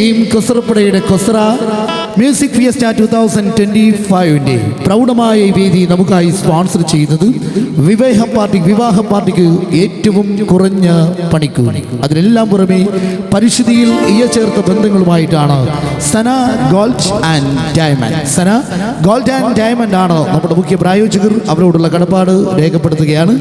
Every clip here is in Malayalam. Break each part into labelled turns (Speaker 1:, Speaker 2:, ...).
Speaker 1: Team കൊസറപ്പടയുടെ Kosara music fiesta two thousand twenty ഫൈവിന്റെ പ്രൗഢമായ വേദി നമുക്കായി സ്പോൺസർ ചെയ്യുന്നത് വിവാഹ പാർട്ടി വിവാഹ പാർട്ടിക്ക് ഏറ്റവും കുറഞ്ഞ പണിക്കൂലി. അതിനെല്ലാം പുറമെ പരിശുദ്ധിയിൽ ഇയ ചേർത്ത ബന്ധങ്ങളുമായിട്ടാണ് Sana gold and diamond. Sana gold and diamond ആണ് നമ്മുടെ മുഖ്യ പ്രായോജകർ. അവരോടുള്ള കടപ്പാട് രേഖപ്പെടുത്തുകയാണ്.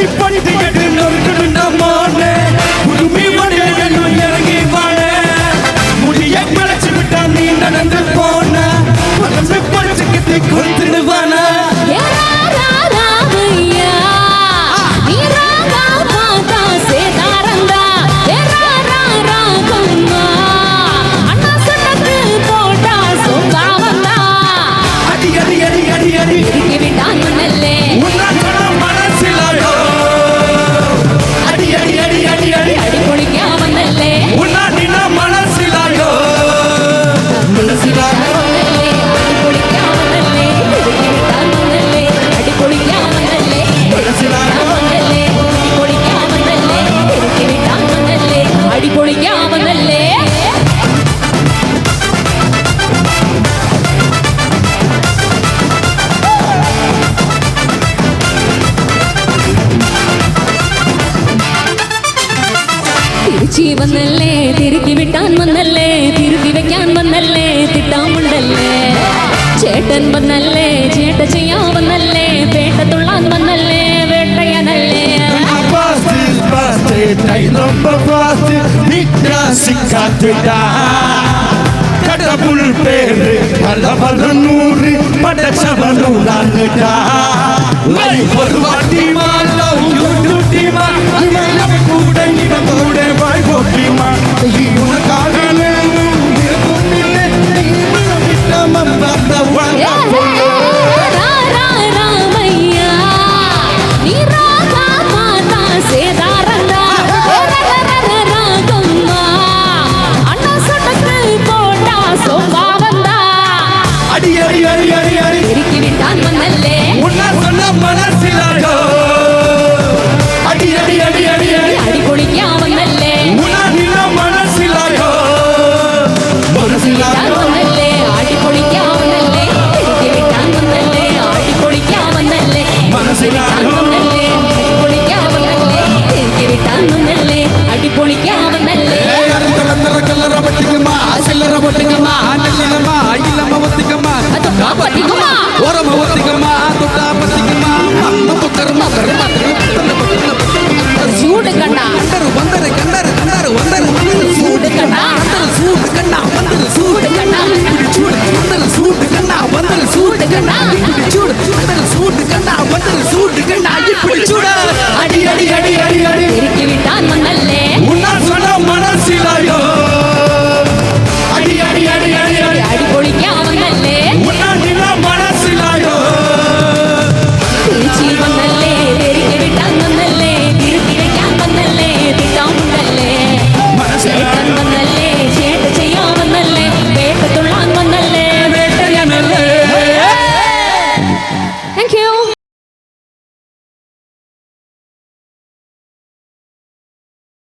Speaker 2: அடிப்படைக்கிட்டு நொறுக்கணும்னா மாட உரிமை மடையணும் இறங்கி வாழ நடந்து വന്നല്ലേ തിരുക്കി വിട്ടാൻ വന്നല്ലേ തിരുത്തി വെക്കാൻ വന്നല്ലേ തിട്ടാമുണ്ടല്ലേ ചേട്ടൻ വന്നല്ലേ ചേട്ട ചെയ്യാൻ വന്നല്ലേ പേട്ട തുള്ളാൻ വന്നല്ലേ വേട്ടയനല്ലേ
Speaker 3: Fast is fast, time ரொம்ப fast, நித்ரா சிக்காத்துடா கடவுள் பேரு பல பல நூறு படச்சவனுடான்டா ஒரு வாட்டி மாலோ அடி அடி அடி அடி
Speaker 2: திருக்கி விட்டான் வந்தல்லே
Speaker 3: உன்ன சொன்ன மனசிலாயோ அடி அடி அடி அடி அடி
Speaker 2: அடி பொளிக்கா வந்தல்லே
Speaker 3: உன்ன மனசிலாயோ
Speaker 2: விட்டான் வந்தல்லே அடி பொளிக்கா வந்தல்லே திருக்கி விட்டான் வந்தல்லே அடி பொளிக்கா வந்தல்லே விட்டான் வந்தல்லே அடி பொளிக்கா வந்தல்லே திருக்கி விட்டான் வந்தல்லே அடி பொளிக்கா
Speaker 4: கண்டா
Speaker 2: சூடு
Speaker 4: கண்டா
Speaker 2: சூடு
Speaker 4: கண்டா இப்படி